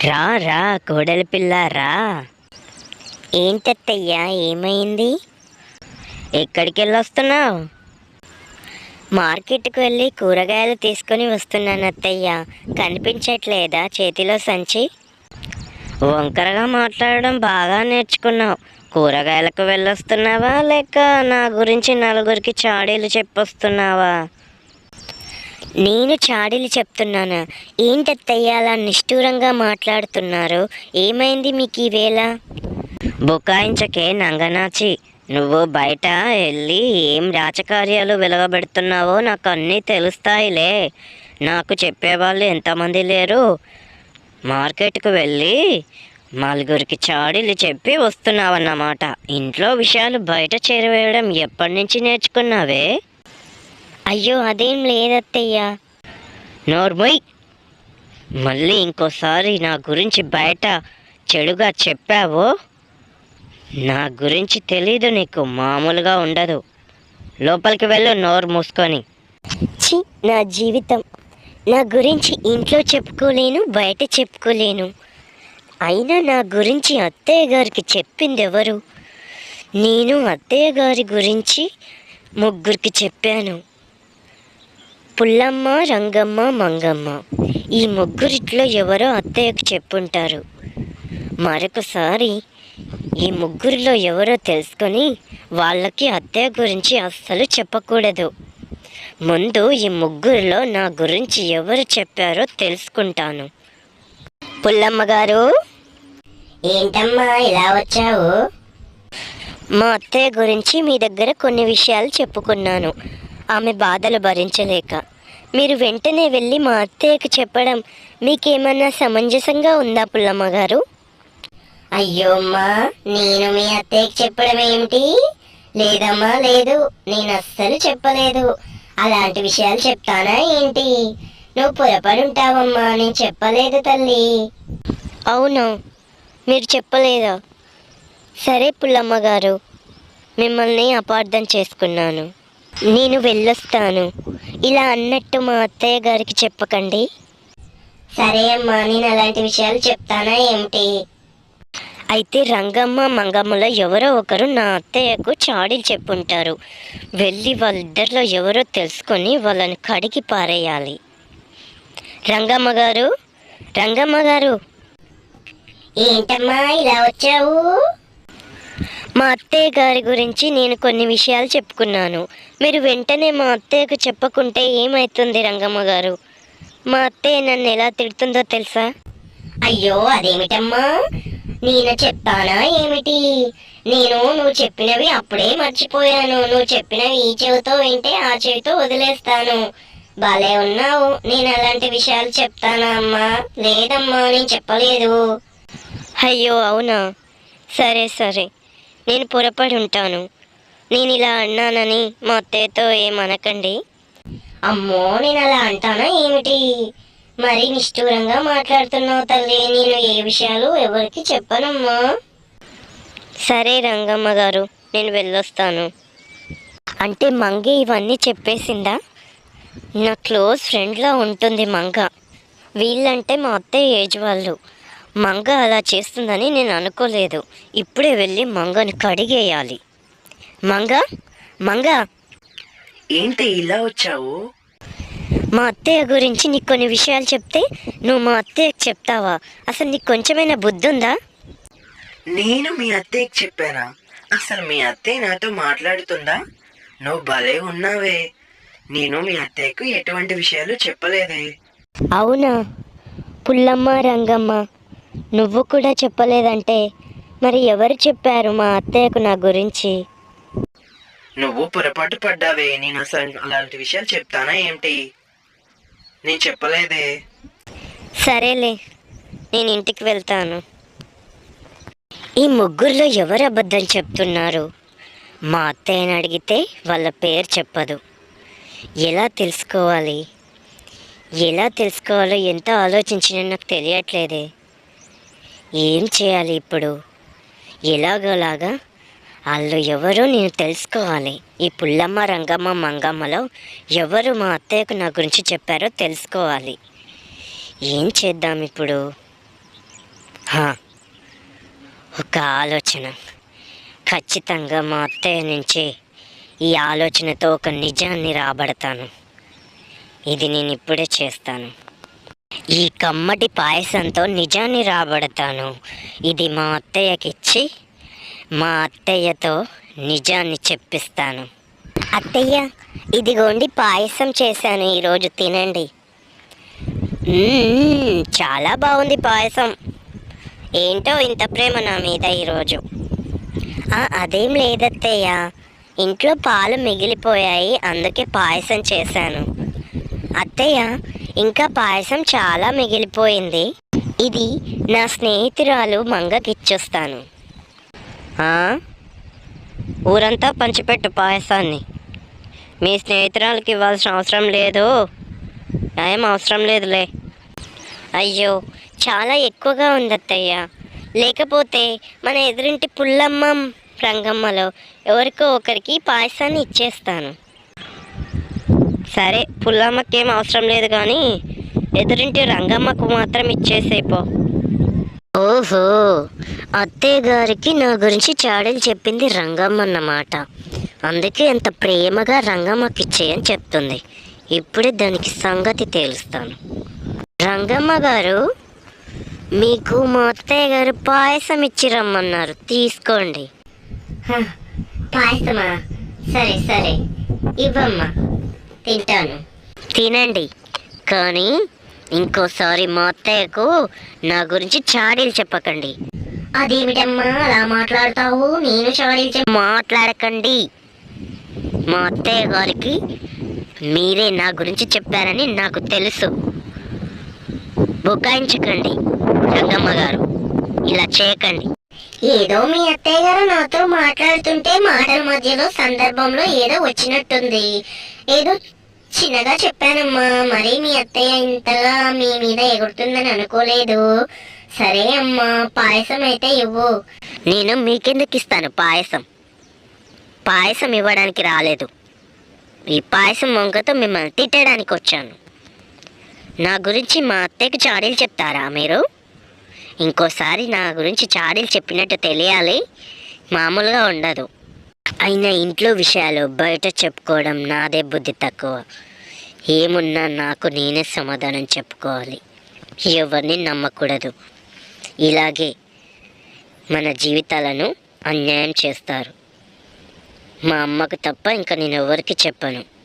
రా రా కోడలి పిల్ల రా. ఏంటత్తయ్యా ఏమైంది? ఎక్కడికి వెళ్ళొస్తున్నావు? మార్కెట్కు వెళ్ళి కూరగాయలు తీసుకొని వస్తున్నాను అత్తయ్య కనిపించట్లేదా చేతిలో సంచి? వంకరగా మాట్లాడడం బాగా నేర్చుకున్నావు. కూరగాయలకు వెళ్ళొస్తున్నావా లేక నా గురించి నలుగురికి చాడీలు చెప్పొస్తున్నావా? నేను చాడీలు చెప్తున్నాను. ఏంటత్తయ్య అలా నిష్ఠూరంగా మాట్లాడుతున్నారు? ఏమైంది మీకు ఈవేళ బుకాయించకే నంగనాచి. నువ్వు బయట వెళ్ళి ఏం రాజకార్యాలు వెలగబెడుతున్నావో నాకు అన్నీ తెలుస్తాయిలే. నాకు చెప్పేవాళ్ళు ఎంతమంది లేరు? మార్కెట్కు వెళ్ళి నలుగురికి చాడీలు చెప్పి వస్తున్నావన్నమాట. ఇంట్లో విషయాలు బయట చేరవేయడం ఎప్పటి నుంచి నేర్చుకున్నావే? అయ్యో అదేం లేదత్తయ్య. నోర్మొయ్ మళ్ళీ ఇంకోసారి నా గురించి బయట చెడుగా చెప్పావో? నా గురించి తెలీదు నీకు మామూలుగా ఉండదు. లోపలికి వెళ్ళు నోరు మూసుకొని. ఛీ నా జీవితం. నా గురించి ఇంట్లో చెప్పుకోలేను బయట చెప్పుకోలేను. అయినా నా గురించి అత్తయ్య గారికి చెప్పింది ఎవరు నేను అత్తయ్య గారి గురించి ముగ్గురికి చెప్పాను. పుల్లమ్మ రంగమ్మ మంగమ్మ. ఈ ముగ్గురిట్లో ఎవరో అత్తయ్యకు చెప్పుంటారు. మరొకసారి ఈ ముగ్గురిలో ఎవరో తెలుసుకొని వాళ్ళకి అత్తయ్య గురించి అస్సలు చెప్పకూడదు. ముందు ఈ ముగ్గురిలో నా గురించి ఎవరు చెప్పారో తెలుసుకుంటాను. పుల్లమ్మ గారు ఏంటమ్మా ఇలా వచ్చావు? మా అత్తయ్య గురించి మీ దగ్గర కొన్ని విషయాలు చెప్పుకున్నాను. ఆమె బాధలు భరించలేక. మీరు వెంటనే వెళ్ళి మా అత్తయ్యకి చెప్పడం మీకేమన్నా సమంజసంగా ఉందా పుల్లమ్మ గారు? అయ్యో అమ్మా నేను మీ అత్తయ్యకి చెప్పడం ఏమిటి? లేదమ్మా లేదు. నేను అస్సలు చెప్పలేదు. అలాంటి విషయాలు చెప్తానా ఏంటి? నువ్వు పొరపడి ఉంటావమ్మా నేను చెప్పలేదు తల్లి. అవును మీరు చెప్పలేదా? సరే పుల్లమ్మ గారు మిమ్మల్ని అపార్థం చేసుకున్నాను. నేను వెళ్ళొస్తాను. ఇలా అన్నట్టు మా అత్తయ్య గారికి చెప్పకండి. సరే అమ్మా నేను అలాంటి విషయాలు చెప్తానా ఏమిటి? అయితే రంగమ్మ మంగమ్మలో ఎవరో ఒకరు నా అత్తయ్యకు చాడీలు చెప్పుంటారు. వెళ్ళి వాళ్ళిద్దరిలో ఎవరో తెలుసుకొని వాళ్ళని కడిగి పారేయాలి. రంగమ్మ గారు రంగమ్మ గారు. ఏంటమ్మా ఇలా వచ్చావు? మా అత్తయ్య గారి గురించి నేను కొన్ని విషయాలు చెప్పుకున్నాను. మీరు వెంటనే మా అత్తయ్యకు చెప్పకుంటే ఏమవుతుంది రంగమ్మ గారు? మా అత్తయ్య నన్ను ఎలా తిడుతుందో తెలుసా? అయ్యో అదేమిటమ్మా? నేను చెప్తానా ఏమిటి? నేను నువ్వు చెప్పినవి అప్పుడే మర్చిపోయాను. నువ్వు చెప్పినవి ఈ చెవితో వింటే ఆ చెవితో వదిలేస్తాను. భలే ఉన్నావు. నేను అలాంటి విషయాలు చెప్తానా అమ్మా? లేదమ్మా నేను చెప్పలేదు. అయ్యో అవునా? సరే సరే. నేను పొరపడి ఉంటాను. నేను ఇలా అన్నానని మా అత్తయ్యతో ఏమనకండి. అమ్మో నేను అలా అంటానా ఏమిటి? మరి నిష్ఠూరంగా మాట్లాడుతున్నావు తల్లి నేను ఏ విషయాలు ఎవరికి చెప్పనమ్మా? సరే రంగమ్మ గారు నేను వెళ్ళొస్తాను. అంటే మంగ ఇవన్నీ చెప్పేసిందా? నా క్లోజ్ ఫ్రెండ్లా ఉంటుంది మంగ. వీళ్ళంటే మా అత్తయ్య ఏజ్ వాళ్ళు. మంగ అలా చేస్తుందని నేను అనుకోలేదు. ఇప్పుడే వెళ్ళి మంగని కడిగేయాలి. మంగ మంగ. ఏంటి ఇలా వచ్చావు? మా అత్తయ్య గురించి నీకు కొన్ని విషయాలు చెప్తే నువ్వు మా అత్తయ్యకి చెప్తావా? అసలు నీకు కొంచెమైనా బుద్ధి ఉందా నేను మీ అత్తయ్యకి చెప్పానా? అసలు మీ అత్తయ్య నాతో మాట్లాడుతుందా? నువ్వు భలే ఉన్నావే. నేను మీ అత్తయ్యకు ఎటువంటి విషయాలు చెప్పలేదే. అవునా? పుల్లమ్మ రంగమ్మ. నువ్వు కూడా చెప్పలేదంటే మరి ఎవరు చెప్పారు మా అత్తయ్యకు నా గురించి? నువ్వు పొరపాటు పడ్డావే నేను అసలు అలాంటి విషయాలు చెప్తానా ఏంటి? నేను చెప్పలేదే. సరేలే నేను ఇంటికి వెళ్తాను. ఈ ముగ్గురులో ఎవరు అబద్ధం చెప్తున్నారు? మా అత్తయ్యని అడిగితే వాళ్ళ పేరు చెప్పదు. ఎలా తెలుసుకోవాలి? ఎలా తెలుసుకోవాలో ఎంత ఆలోచించినా నాకు తెలియట్లేదే. ఏం చేయాలి ఇప్పుడు? ఎలాగోలాగా వాళ్ళు ఎవరో నేను తెలుసుకోవాలి. ఈ పుల్లమ్మ రంగమ్మ మంగమ్మలో ఎవరు మా అత్తయ్యకు నా గురించి చెప్పారో తెలుసుకోవాలి. ఏం చేద్దాం ఇప్పుడు? ఒక ఆలోచన. ఖచ్చితంగా మా అత్తయ్య నుంచి ఈ ఆలోచనతో ఒక నిజాన్ని రాబడతాను. ఇది నేను ఇప్పుడే చేస్తాను. ఈ కమ్మటి పాయసంతో నిజాన్ని రాబడతాను. ఇది మా అత్తయ్యకిచ్చి మా అత్తయ్యతో నిజాన్ని చెప్పిస్తాను. అత్తయ్య ఇదిగోండి పాయసం చేశాను ఈరోజు తినండి. చాలా బాగుంది పాయసం. ఏంటో ఇంత ప్రేమ నా మీద ఈరోజు. అదేం లేదత్తయ్య. ఇంట్లో పాలు మిగిలిపోయాయి అందుకే పాయసం చేశాను. అత్తయ్య ఇంకా పాయసం చాలా మిగిలిపోయింది. ఇది నా స్నేహితురాలు మంగకిచ్చొస్తాను. ఊరంతా పంచిపెట్టు పాయసాన్ని. మీ స్నేహితురాలకి ఇవ్వాల్సిన అవసరం లేదు. ఏం అవసరం లేదులే. అయ్యో చాలా ఎక్కువగా ఉంది అత్తయ్య లేకపోతే మన ఎదురింటి పుల్లమ్మ రంగమ్మలో ఎవరికో ఒకరికి పాయసాన్ని ఇచ్చేస్తాను. సరే పుల్లమ్మకి ఏం అవసరం లేదు కానీ ఎదురింటి రంగమ్మకు మాత్రం ఇచ్చేసేపో ఓహో అత్తయ్య గారికి నా గురించి చాడలు చెప్పింది రంగమ్మ అన్నమాట అందుకే ఎంత ప్రేమగా రంగమ్మకి ఇచ్చేయని చెప్తుంది. ఇప్పుడే దానికి సంగతి తేలుస్తాను. రంగమ్మ గారు మీకు మా అత్తయ్య గారు పాయసం ఇచ్చి రమ్మన్నారు. తీసుకోండి. పాయసమా? సరే సరే. ఇవ్వమ్మా. తింటాను. తినండి. కానీ ఇంకోసారి మా అత్తయ్యకు నా గురించి చాడీలు చెప్పకండి. అదేమిటమ్మా అలా మాట్లాడతావు? నేను చాడీలు చెప్ మాట్లాడకండి. మా అత్తయ్య గారికి మీరే నా గురించి చెప్పారని నాకు తెలుసు. బుకాయించకండి రంగమ్మ గారు. ఇలా చేయకండి. ఏదో మీ అత్తయ్య గారు నాతో మాట్లాడుతుంటే మాటల మధ్యలో సందర్భంలో ఏదో వచ్చినట్టుంది. ఏదో చిన్నగా చెప్పానమ్మా. మరి మీ అత్తయ్య ఇంతగా మీ మీద ఎగురుతుందని అనుకోలేదు. సరే అమ్మా పాయసం అయితే ఇవ్వు. నేను మీకెందుకు ఇస్తాను పాయసం? పాయసం ఇవ్వడానికి రాలేదు. ఈ పాయసం వంకతో మిమ్మల్ని తిట్టడానికి వచ్చాను నా గురించి మా అత్తయ్యకి చాడీలు చెప్తారా మీరు? ఇంకోసారి నా గురించి చాడీలు చెప్పినట్టు తెలియాలి మామూలుగా ఉండదు. అయినా ఇంట్లో విషయాలు బయట చెప్పుకోవడం నాదే బుద్ధి తక్కువ. ఏమున్నా నాకు నేనే సమాధానం చెప్పుకోవాలి. ఎవరిని నమ్మకూడదు. ఇలాగే మన జీవితాలను అన్యాయం చేస్తారు. మా అమ్మకు తప్ప ఇంకా నేను ఎవరికి చెప్పను.